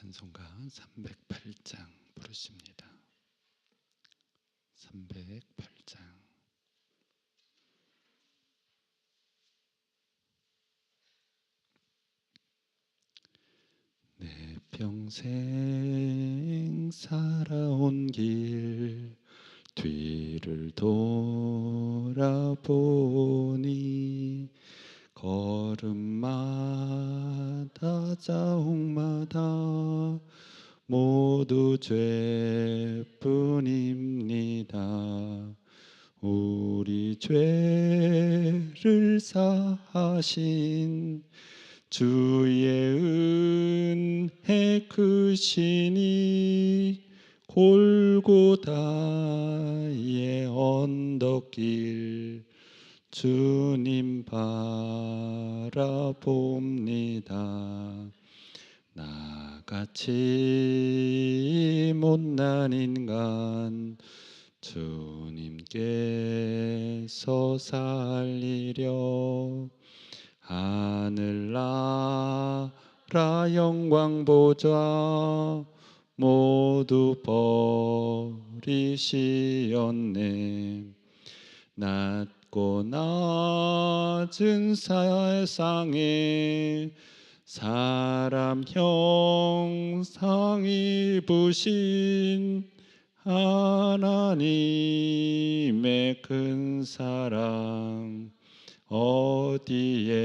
찬송가 308장 부르십니다. 308장 내 평생 살아온 길 뒤를 돌아보니 걸음마 다 자옥마다 모두 죄뿐입니다. 우리 죄를 사하신 주의 은혜 크시니 골고다의 언덕길 주님 바라봅니다. 나같이 못난 인간 주님께서 살리려 하늘나라 영광 보좌 모두 버리시었네 낮고 낮은 세상에 사람 형상 입으신 하나님의 큰 사랑 어디에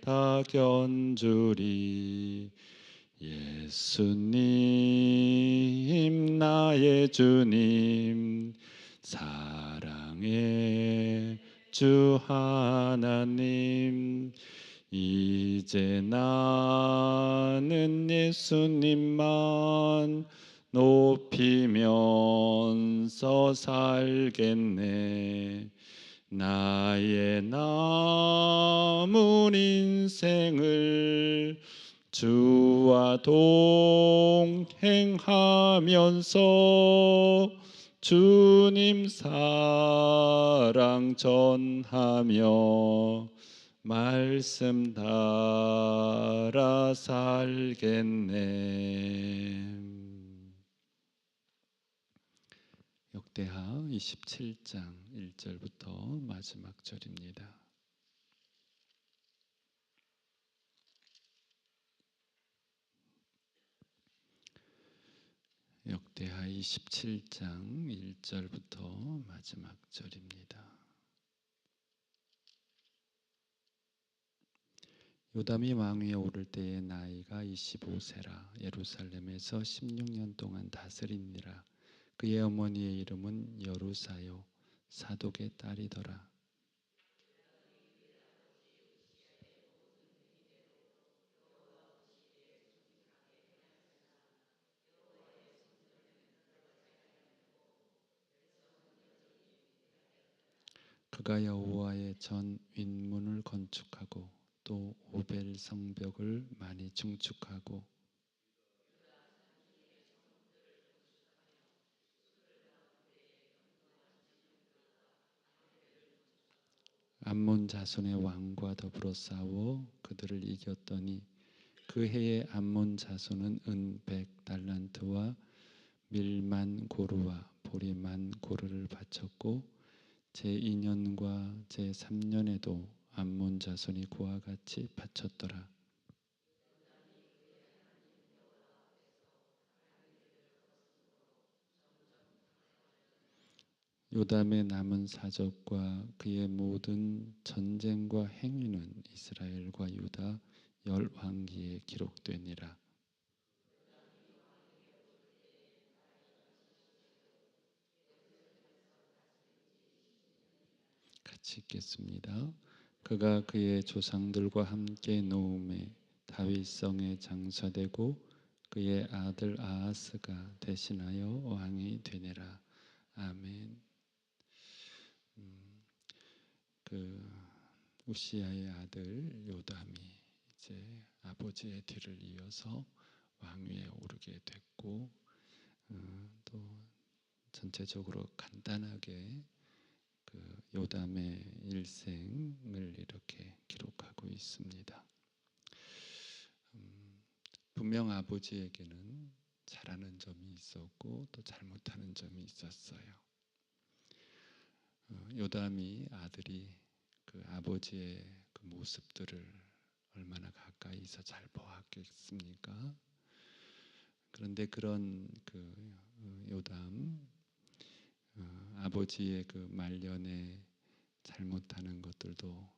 다 견주리? 예수님 나의 주님 사랑 의 주 하나님 이제 나는 예수님만 높이면서 살겠네. 나의 남은 인생을 주와 동행하면서 주님 사랑 전하며 말씀 달아 살겠네. 역대하 27장 1절부터 마지막 절입니다. 역대하 27장 1절부터 마지막 절입니다. 요담이 왕위에 오를 때의 나이가 25세라. 예루살렘에서 16년 동안 다스리니라. 그의 어머니의 이름은 여루사요 사독의 딸이더라 그가 여호와의 전 윗문을 건축하고 또 오벨 성벽을 많이 증축하고 암몬 자손의 왕과 더불어 싸워 그들을 이겼더니 그 해에 암몬 자손은 은백 달란트와 밀만 고르와 보리만 고르를 바쳤고 제 2년과 제 3년에도 암몬 자손이 그와 같이 바쳤더라. 요담의 남은 사적과 그의 모든 전쟁과 행위는 이스라엘과 유다 열 왕기에 기록되니라. 같이 읽겠습니다. 그가 그의 조상들과 함께 노음에 다윗성에 장사되고 그의 아들 아하스가 대신하여 왕이 되니라. 아멘. 음, 그 우시아의 아들 요담이 이제 아버지의 뒤를 이어서 왕위에 오르게 됐고 어, 또 전체적으로 간단하게 그 요담의 일생을 이렇게 기록하고 있습니다. 음, 분명 아버지에게는 잘하는 점이 있었고 또 잘못하는 점이 있었어요. 어, 요담이 아들이 그 아버지의 그 모습들을 얼마나 가까이서 잘 보았겠습니까? 그런데 그런 그 어, 요담 어, 아버지의 그 말년에 잘못하는 것들도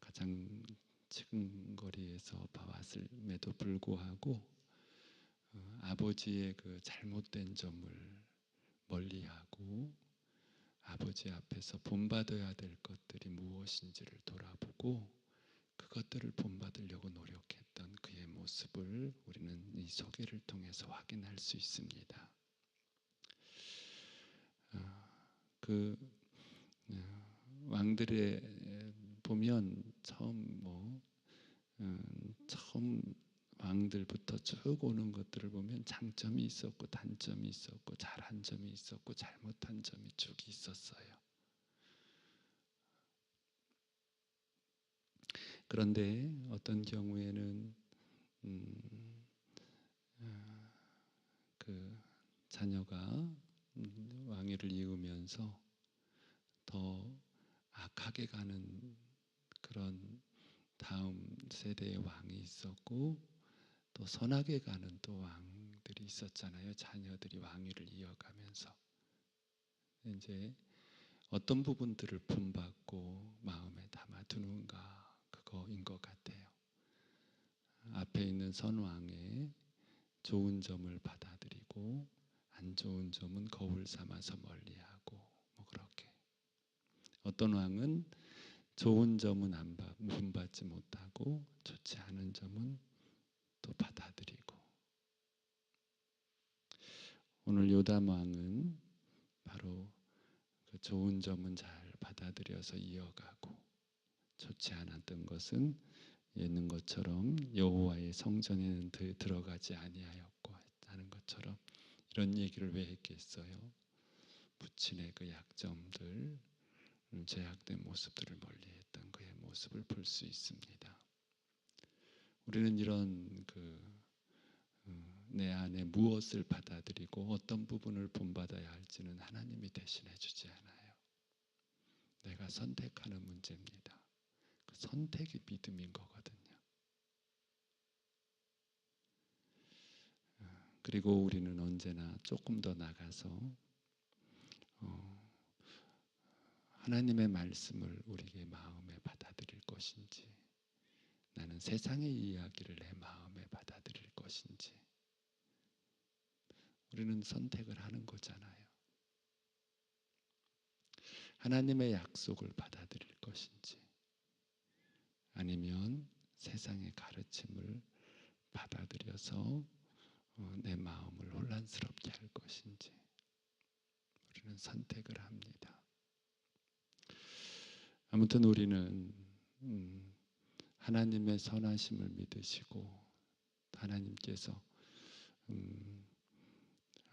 가장 측근거리에서 봐왔음에도 불구하고 어, 아버지의 그 잘못된 점을 멀리하고 아버지 앞에서 본받아야 될 것들이 무엇인지를 돌아보고 그것들을 본받으려고 노력했던 그의 모습을 우리는 이 소개를 통해서 확인할 수 있습니다. 어, 그 어, 왕들의 보면 처음 뭐 처음 왕들부터 쭉 오는 것들을 보면 장점이 있었고 단점이 있었고 잘한 점이 있었고 잘못한 점이 쭉 있었어요. 그런데 어떤 경우에는 음, 아, 그 자녀가 왕위를 이으면서 더 악하게 가는 그런 다음 세대의 왕이 있었고 또 선하게 가는 또 왕들이 있었잖아요. 자녀들이 왕위를 이어가면서 이제 어떤 부분들을 본받고 마음에 담아두는가 그거인 것 같아요. 앞에 있는 선왕의 좋은 점을 받아들이고 안 좋은 점은 거울 삼아서 멀리하고 뭐 그렇게. 어떤 왕은 좋은 점은 안 본받지 못하고 좋지 않은 점은 또 받아들이고. 오늘 요담 왕은 바로 그 좋은 점은 잘 받아들여서 이어가고 좋지 않았던 것은 있는 것처럼 여호와의 성전에는 들어가지 아니하였고 하는 것처럼 이런 얘기를 왜 했겠어요? 부친의 그 약점들, 제약된 모습들을 멀리했던 그의 모습을 볼 수 있습니다. 우리는 이런 그내 어, 안에 무엇을 받아들이고 어떤 부분을 본받아야 할지는 하나님이 대신해 주지 않아요. 내가 선택하는 문제입니다. 그 선택이 믿음인 거거든요. 어, 그리고 우리는 언제나 조금 더 나가서 어, 하나님의 말씀을 우리의 마음에 받아들일 것인지 나는 세상의 이야기를 내 마음에 받아들일 것인지 우리는 선택을 하는 거잖아요. 하나님의 약속을 받아들일 것인지 아니면 세상의 가르침을 받아들여서 어, 내 마음을 혼란스럽게 할 것인지 우리는 선택을 합니다. 아무튼 우리는 음, 하나님의 선하심을 믿으시고 하나님께서 음,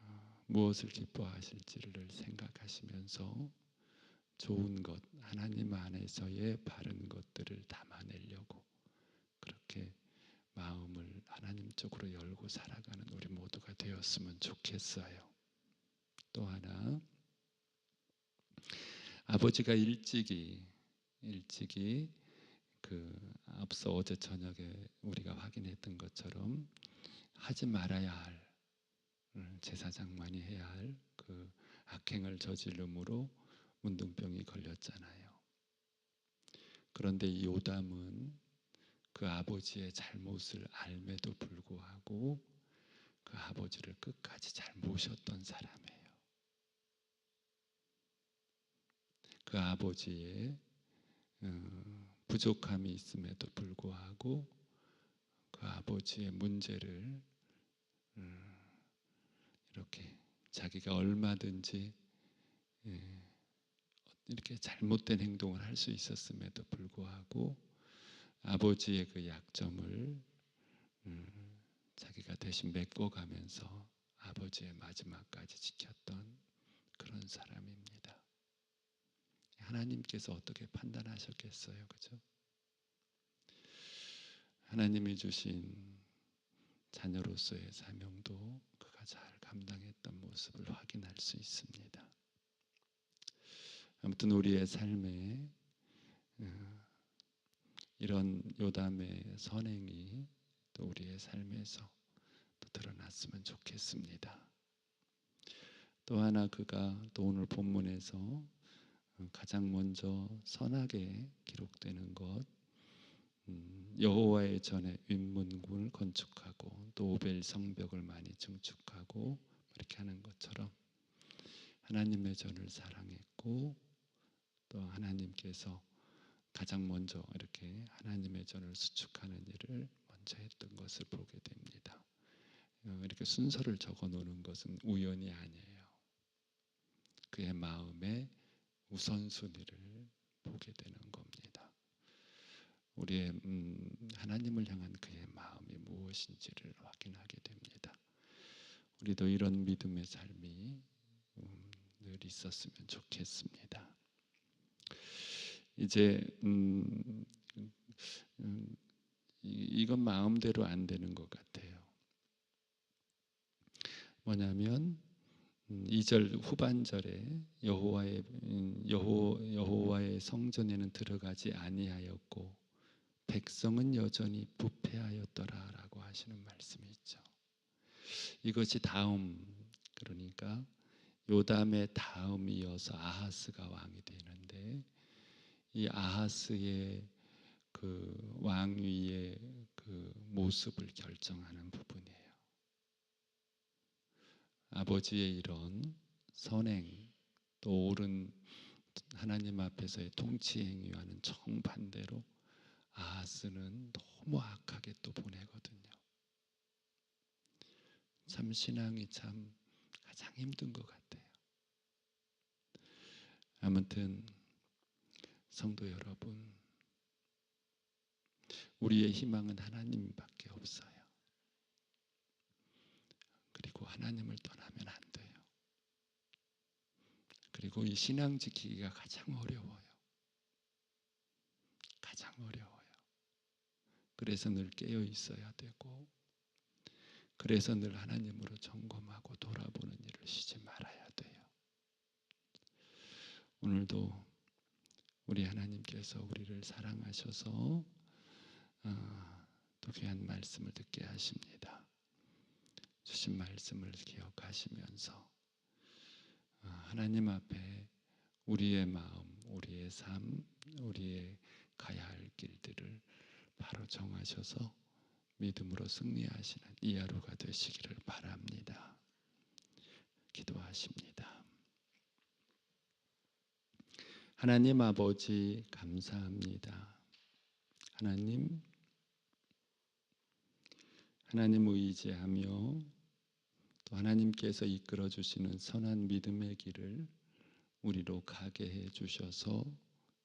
어, 무엇을 기뻐하실지를 생각하시면서 좋은 것 하나님 안에서의 바른 것들을 담아내려고 그렇게 마음을 하나님 쪽으로 열고 살아가는 우리 모두가 되었으면 좋겠어요. 또 하나 아버지가 일찍이 일찍이 그 앞서 어제 저녁에 우리가 확인했던 것처럼 하지 말아야 할 음, 제사장만이 해야 할 그 악행을 저지름으로 문둥병이 걸렸잖아요. 그런데 이 요담은 그 아버지의 잘못을 알매도 불구하고 그 아버지를 끝까지 잘 모셨던 사람이에요. 그 아버지의 어, 부족함이 있음에도 불구하고 그 아버지의 문제를 음, 이렇게 자기가 얼마든지 예, 이렇게 잘못된 행동을 할 수 있었음에도 불구하고 아버지의 그 약점을 음, 자기가 대신 메꿔가면서 아버지의 마지막까지 지켰던 그런 사람입니다. 하나님께서 어떻게 판단하셨겠어요? 그죠? 하나님이 주신 자녀로서의 사명도 그가 잘 감당했던 모습을 확인할 수 있습니다. 아무튼 우리의 삶에 어, 이런 요담의 선행이 또 우리의 삶에서 또 드러났으면 좋겠습니다. 또 하나 그가 또 오늘 본문에서 어, 가장 먼저 선하게 기록되는 것 음, 여호와의 전에 윗문군을 건축하고 또 오벨 성벽을 많이 증축하고 이렇게 하는 것처럼 하나님의 전을 사랑했고 또 하나님께서 가장 먼저 이렇게 하나님의 전을 수축하는 일을 먼저 했던 것을 보게 됩니다. 어, 이렇게 순서를 적어 놓는 것은 우연이 아니에요. 그의 마음의 우선순위를 보게 되는 겁니다. 우리의 음, 하나님을 향한 그의 마음이 무엇인지를 확인하게 됩니다. 우리도 이런 믿음의 삶이 음, 늘 있었으면 좋겠습니다. 이제 음, 음, 이건 마음대로 안 되는 것 같아요. 뭐냐면 2절 음, 후반절에 여호와의 음, 여호 여호와의 성전에는 들어가지 아니하였고 백성은 여전히 부패하였더라라고 하시는 말씀이 있죠. 이것이 다음 그러니까 요담의 다음이어서 아하스가 왕이 되는데 이 아하스의 그 왕위의 그 모습을 결정하는 부분이에요. 아버지의 이런 선행 또 옳은 하나님 앞에서의 통치 행위와는 정반대로 아하스는 너무 악하게 또 보내거든요. 참 신앙이 참 가장 힘든 것 같아요. 아무튼 성도 여러분, 우리의 희망은 하나님밖에 없어요. 그리고 하나님을 떠나면 안 돼요. 그리고 이 신앙 지키기가 가장 어려워요. 가장 어려워요. 그래서 늘 깨어 있어야 되고, 그래서 늘 하나님으로 점검하고 돌아보는 일을 쉬지 말아야 돼요. 오늘도 우리 하나님께서 우리를 사랑하셔서 어, 또 귀한 말씀을 듣게 하십니다. 주신 말씀을 기억하시면서 어, 하나님 앞에 우리의 마음, 우리의 삶, 우리의 가야 할 길들을 바로 정하셔서 믿음으로 승리하시는 이 하루가 되시기를 바랍니다. 기도하십니다. 하나님 아버지 감사합니다. 하나님 하나님 의지하며 또 하나님께서 이끌어 주시는 선한 믿음의 길을 우리로 가게 해 주셔서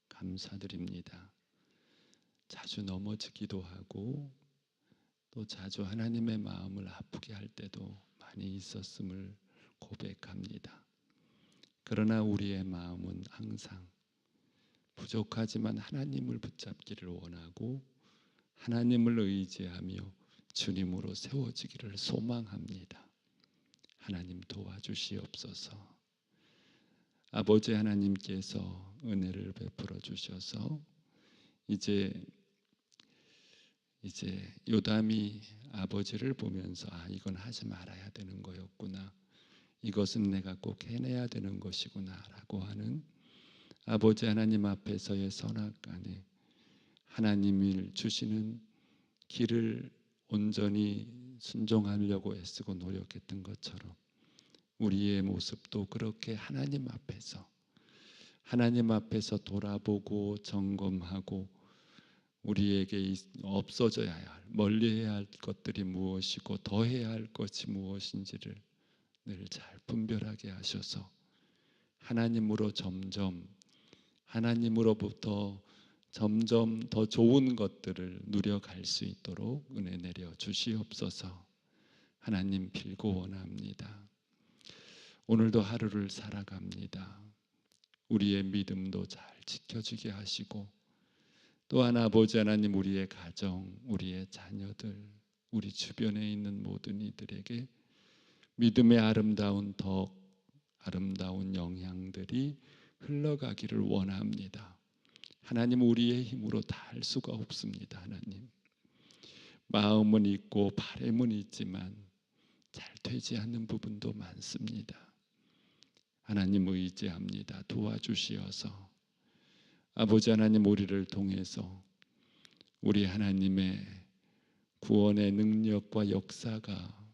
감사드립니다. 자주 넘어지기도 하고 또 자주 하나님의 마음을 아프게 할 때도 많이 있었음을 고백합니다. 그러나 우리의 마음은 항상 부족하지만 하나님을 붙잡기를 원하고 하나님을 의지하며 주님으로 세워지기를 소망합니다. 하나님 도와주시옵소서. 아버지 하나님께서 은혜를 베풀어 주셔서 이제 이제 요담이 아버지를 보면서 아 이건 하지 말아야 되는 거였구나. 이것은 내가 꼭 해내야 되는 것이구나라고 하는 아버지 하나님 앞에서의 선악간에 하나님이 주시는 길을 온전히 순종하려고 애쓰고 노력했던 것처럼 우리의 모습도 그렇게 하나님 앞에서 하나님 앞에서 돌아보고 점검하고 우리에게 없어져야 할 멀리 해야 할 것들이 무엇이고 더 해야 할 것이 무엇인지를 늘 잘 분별하게 하셔서 하나님으로 점점 하나님으로부터 점점 더 좋은 것들을 누려갈 수 있도록 은혜 내려 주시옵소서. 하나님 빌고 원합니다. 오늘도 하루를 살아갑니다. 우리의 믿음도 잘 지켜주게 하시고 또한 아버지 하나님 우리의 가정, 우리의 자녀들, 우리 주변에 있는 모든 이들에게 믿음의 아름다운 덕, 아름다운 영향들이 흘러가기를 원합니다. 하나님 우리의 힘으로 다 할 수가 없습니다. 하나님 마음은 있고 바램은 있지만 잘 되지 않는 부분도 많습니다. 하나님 의지합니다. 도와주시어서 아버지 하나님 우리를 통해서 우리 하나님의 구원의 능력과 역사가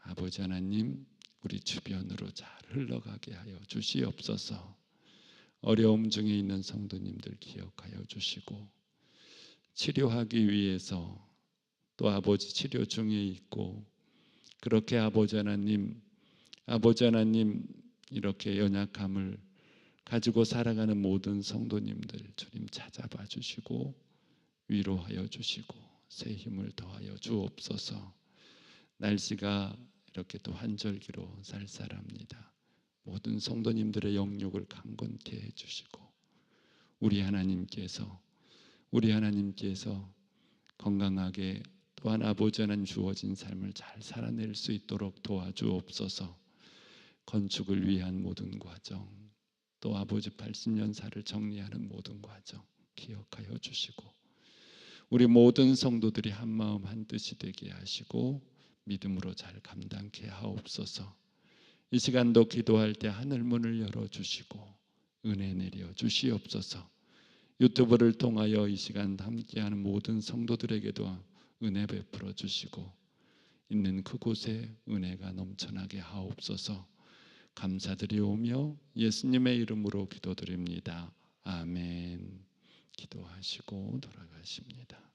아버지 하나님 우리 주변으로 잘 흘러가게 하여 주시옵소서. 어려움 중에 있는 성도님들 기억하여 주시고 치료하기 위해서 또 아버지 치료 중에 있고 그렇게 아버지 하나님 아버지 하나님 이렇게 연약함을 가지고 살아가는 모든 성도님들 주님 찾아봐 주시고 위로하여 주시고 새 힘을 더하여 주옵소서. 날씨가 이렇게 또 한절기로 쌀쌀합니다. 모든 성도님들의 영육을 강건케 해 주시고 우리 하나님께서 우리 하나님께서 건강하게 또한 아버지 하나님 주어진 삶을 잘 살아낼 수 있도록 도와주옵소서. 건축을 위한 모든 과정, 또 아버지 80년사를 정리하는 모든 과정 기억하여 주시고 우리 모든 성도들이 한 마음 한 뜻이 되게 하시고 믿음으로 잘 감당케 하옵소서. 이 시간도 기도할 때 하늘 문을 열어 주시고 은혜 내려 주시옵소서. 유튜브를 통하여 이 시간 함께하는 모든 성도들에게도 은혜 베풀어 주시고 있는 그곳에 은혜가 넘쳐나게 하옵소서. 감사드리오며 예수님의 이름으로 기도드립니다. 아멘. 기도하시고 돌아가십니다.